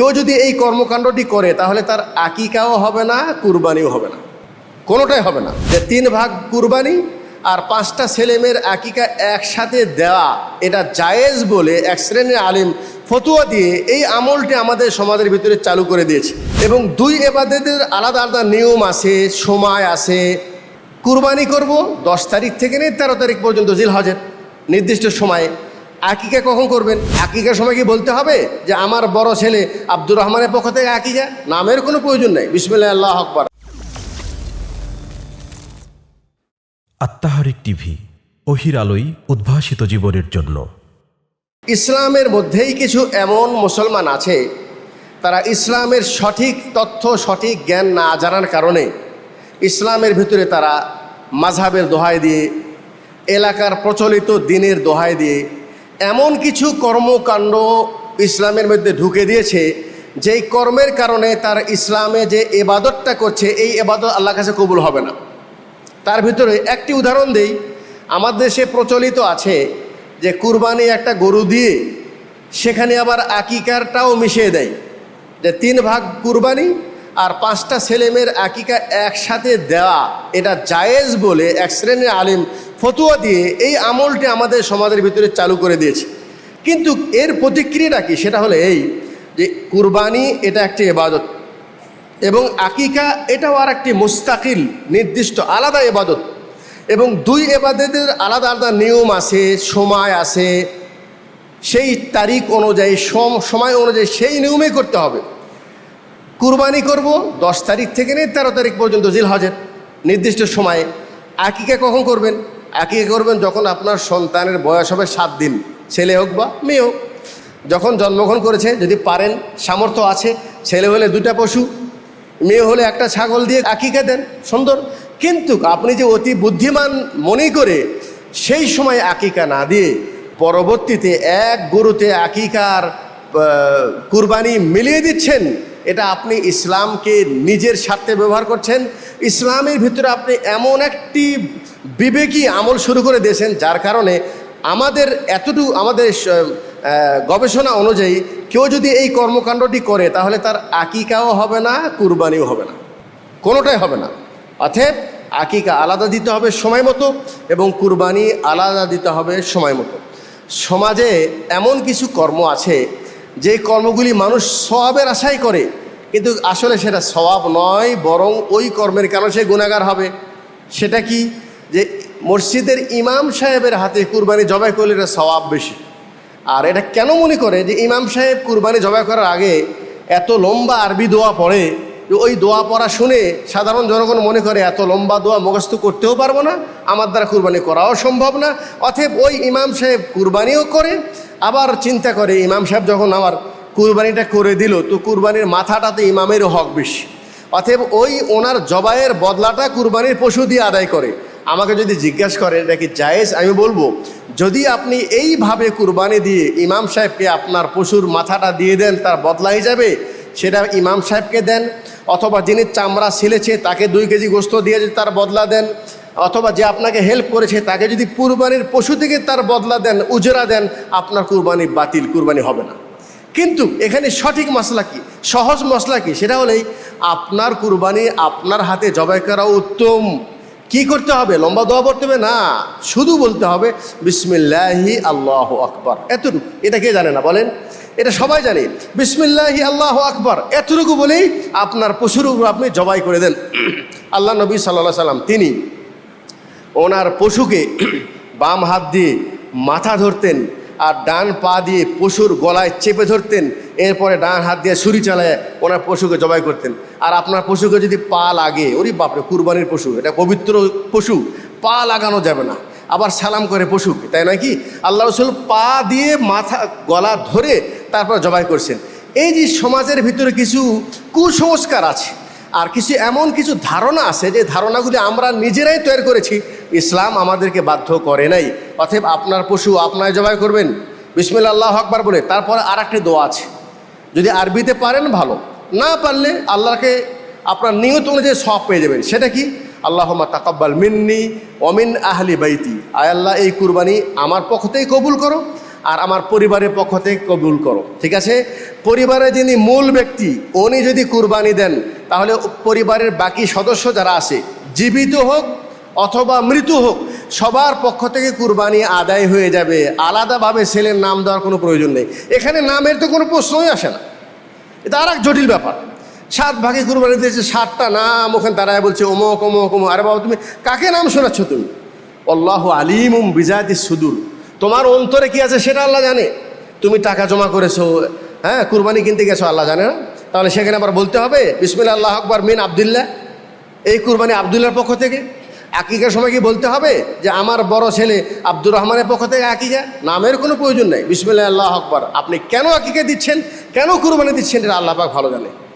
কেউ যদি এই কর্মকাণ্ডটি করে, তাহলে তার আকিকাও হবে না, কুরবানিও হবে না। কোনোটাই হবে না। যে তিন ভাগ কুরবানি আর পাঁচটা ছেলেমেয়ের আকিকা একসাথে দেওয়া, এটা জায়েজ বলে এক শ্রেণির আলিম ফতুয়া দিয়ে এই আমলটি আমাদের সমাজের ভিতরে চালু করে দিয়েছে। এবং দুই এবাদেদের আলাদা আলাদা নিয়ম আছে, সময় আছে। কুরবানি করব দশ তারিখ থেকে নিয়ে তেরো তারিখ পর্যন্ত জিল হজের নির্দিষ্ট সময়ে। আকিকা কখন করবেন? আকিকার সময় কি বলতে হবে যে আমার বড় ছেলে আব্দুর রহমানের পক্ষ থেকে আকিকা? নামের কোনো প্রয়োজন নাই। বিসমিল্লাহ আল্লাহ আকবর। আত্মাহারিক টিভি অহির আলোই উদ্ভাসিত জীবনের জন্য। ইসলামের মধ্যেই কিছু এমন মুসলমান আছে তারা ইসলামের সঠিক তথ্য সঠিক জ্ঞান না জানার কারণে ইসলামের ভিতরে তারা মাঝহাবের দোহাই দিয়ে এলাকার প্রচলিত দিনের দোহাই দিয়ে এমন কিছু কর্মকাণ্ড ইসলামের মধ্যে ঢুকে দিয়েছে, যেই কর্মের কারণে তার ইসলামে যে এবাদতটা করছে, এই এবাদত আল্লাহ কাছে কবুল হবে না। তার ভিতরে একটি উদাহরণ দেই, আমার দেশে প্রচলিত আছে যে কুরবানি একটা গরু দিয়ে সেখানে আবার আকিকারটাও মিশিয়ে দেয়, যে তিন ভাগ কুরবানি আর পাঁচটা ছেলেমেয়ের আকিকা একসাথে দেওয়া, এটা জায়েজ বলে এক শ্রেণির আলিম ফতুয়া দিয়ে এই আমলটি আমাদের সমাজের ভিতরে চালু করে দিয়েছে। কিন্তু এর প্রতিক্রিয়াটা কি? সেটা হলো এই যে কুরবানি এটা একটি এবাদত এবং আকিকা এটাও আর একটি মুস্তাকিল, নির্দিষ্ট আলাদা এবাদত এবং দুই এবাদতের আলাদা আলাদা নিয়ম আছে, সময় আছে। সেই তারিখ অনুযায়ী, সম, সময় অনুযায়ী সেই নিয়মেই করতে হবে। কুরবানি করব, দশ তারিখ থেকে নিয়ে তেরো তারিখ পর্যন্ত জিল হজের নির্দিষ্ট সময়ে। আকিকা কখন করবেন? আকিকা করবেন যখন আপনার সন্তানের বয়স হবে সাত দিন, ছেলে হোক বা মেয়ে হোক। যখন জন্মগ্রহণ করেছে, যদি পারেন, সামর্থ্য আছে, ছেলে হলে দুটা পশু, মেয়ে হলে একটা ছাগল দিয়ে আকিকা দেন সুন্দর। কিন্তু আপনি যে অতি বুদ্ধিমান মনে করে সেই সময় আকিকা না দিয়ে পরবর্তীতে এক গরুতে আকিকার কুরবানি মিলিয়ে দিচ্ছেন, এটা আপনি ইসলামকে নিজের স্বার্থে ব্যবহার করছেন। ইসলামের ভিতরে আপনি এমন একটি বিবেকী আমল শুরু করে দিয়েছেন, যার কারণে আমাদের এতটুকু, আমাদের গবেষণা অনুযায়ী কেউ যদি এই কর্মকাণ্ডটি করে, তাহলে তার আকিকাও হবে না, কুরবানিও হবে না। কোনোটাই হবে না। অতএব আকিকা আলাদা দিতে হবে সময় মতো এবং কুরবানি আলাদা দিতে হবে সময় মতো। সমাজে এমন কিছু কর্ম আছে, যে কর্মগুলি মানুষ সবাবের আশাই করে, কিন্তু আসলে সেটা স্বভাব নয়, বরং ওই কর্মের কারণে সে গুণাগার হবে। সেটা কি? মসজিদের ইমাম সাহেবের হাতে কুরবানি জবাই করলে এটা স্বভাব বেশি। আর এটা কেন মনে করে যে ইমাম সাহেব কুরবানি জবাই করার আগে এত লম্বা আরবি দোয়া পড়ে ওই দোয়া পড়া শুনে সাধারণ জনগণ মনে করে, এত লম্বা দোয়া মুখস্থ করতেও পারব না, আমার দ্বারা কুরবানি করাও সম্ভব না। অতএব ওই ইমাম সাহেব কুরবানিও করে, আবার চিন্তা করে ইমাম সাহেব যখন আমার কুরবানিটা করে দিল, তো কুরবানির মাথাটাতে ইমামেরও হক বেশি। অতএব ওই ওনার জবাইয়ের বদলাটা কুরবানির পশু দিয়ে আদায় করে। আমাকে যদি জিজ্ঞাসা করেন এটা কি জায়েজ? আমি বলব, যদি আপনি এইভাবে কুরবানি দিয়ে ইমাম সাহেবকে আপনার পশুর মাথাটা দিয়ে দেন, তার বদলা হিসাবে সেটা ইমাম সাহেবকে দেন, অথবা যিনি চামড়া ছিলেছে তাকে দুই কেজি গোস্ত দিয়ে যদি তার বদলা দেন, অথবা যে আপনাকে হেল্প করেছে তাকে যদি কুরবানির পশু থেকে তার বদলা দেন, উজরা দেন, আপনার কুরবানি বাতিল, কুরবানি হবে না। কিন্তু এখানে সঠিক মশলা কি? সহজ মশলা কি? সেটা হলেই আপনার কুরবানি আপনার হাতে জবাই করা উত্তম। কি করতে হবে? লম্বা দোয়া পড়তে হবে? না। শুধু বলতে হবে, বিসমিল্লাহি আল্লাহ আকবর। এতটুকু। এটা কে জানে না? বলেন। এটা সবাই জানে। বিসমিল্লাহি আল্লাহ আকবর। এতটুকু বলেই আপনার পশুর উপর আপনি জবাই করে দেন। আল্লাহ নবী সাল্লাহ সাল্লাম, তিনি ওনার পশুকে বাম হাত দিয়ে মাথা ধরতেন। আর ডান পা দিয়ে পশুর গলায় চেপে ধরতেন, এরপরে ডান হাত দিয়ে ছুরি চালায় ওনার পশুকে জবাই করতেন। আর আপনার পশুকে যদি পা লাগে, ওরে বাপরে, কুরবানির পশু, এটা পবিত্র পশু, পা লাগানো যাবে না। আবার সালাম করে পশুকে, তাই নয় কি? আল্লাহ রসুল পা দিয়ে মাথা, গলা ধরে তারপর জবাই করছেন। এই যে সমাজের ভিতরে কিছু কুসংস্কার আছে, আর কিছু এমন কিছু ধারণা আছে, যে ধারণাগুলি আমরা নিজেরাই তৈরি করেছি, ইসলাম আমাদেরকে বাধ্য করে নাই। অতএব আপনার পশু আপনার জবাই করবেন। বিসমিল্লা আল্লাহ আকবার বলে। তারপর আর একটি দোয়া আছে। যদি আরবিতে পারেন, ভালো। না পারলে আল্লাহকে আপনার নিয়ত অনুযায়ী সব পেয়ে যাবেন। সেটা কি? আল্লাহমা তাকাব্বাল মিন্নি অমিন আহলি বাইতি। আয় আল্লাহ, এই কুরবানি আমার পক্ষ কবুল করো আর আমার পরিবারের পক্ষ থেকে কবুল করো। ঠিক আছে? পরিবারে যিনি মূল ব্যক্তি, উনি যদি কুরবানি দেন, তাহলে পরিবারের বাকি সদস্য যারা আছে, জীবিত হোক অথবা মৃত্যু হোক সবার পক্ষ থেকে কুরবানি আদায় হয়ে যাবে। আলাদাভাবে ছেলের নাম দেওয়ার কোনো প্রয়োজন নেই। এখানে নামের তো কোনো প্রশ্নই আসে না। এটা আর এক জটিল ব্যাপার। সাত ভাগে কুরবানি দিয়েছে, সাতটা নাম ওখানে দাঁড়ায় বলছে অমুক অমুক অমুক আরে বাবা, তুমি কাকে নাম শোনাচ্ছ তুমি? আল্লাহ আলিমুম বিজাতি সুদূর। তোমার অন্তরে কি আছে সেটা আল্লাহ জানে। তুমি টাকা জমা করেছ হ্যাঁ কুরবানি কিনতে গেছো, আল্লাহ জানে না। তাহলে সেখানে আবার বলতে হবে বিসমিল্লা আল্লাহ আকবর, মিন আবদুল্লাহ। এই কুরবানি আবদুল্লার পক্ষ থেকে। আকিকার সময় কি বলতে হবে যে আমার বড় ছেলে আব্দুর রহমানের পক্ষ থেকে আকিকা নামের কোনো প্রয়োজন নেই। বিসমিল্লা আল্লাহ আকবর। আপনি কেন আকিকা দিচ্ছেন? কেন কুরবানি দিচ্ছেন? এটা আল্লাহ পাক ভালো জানে।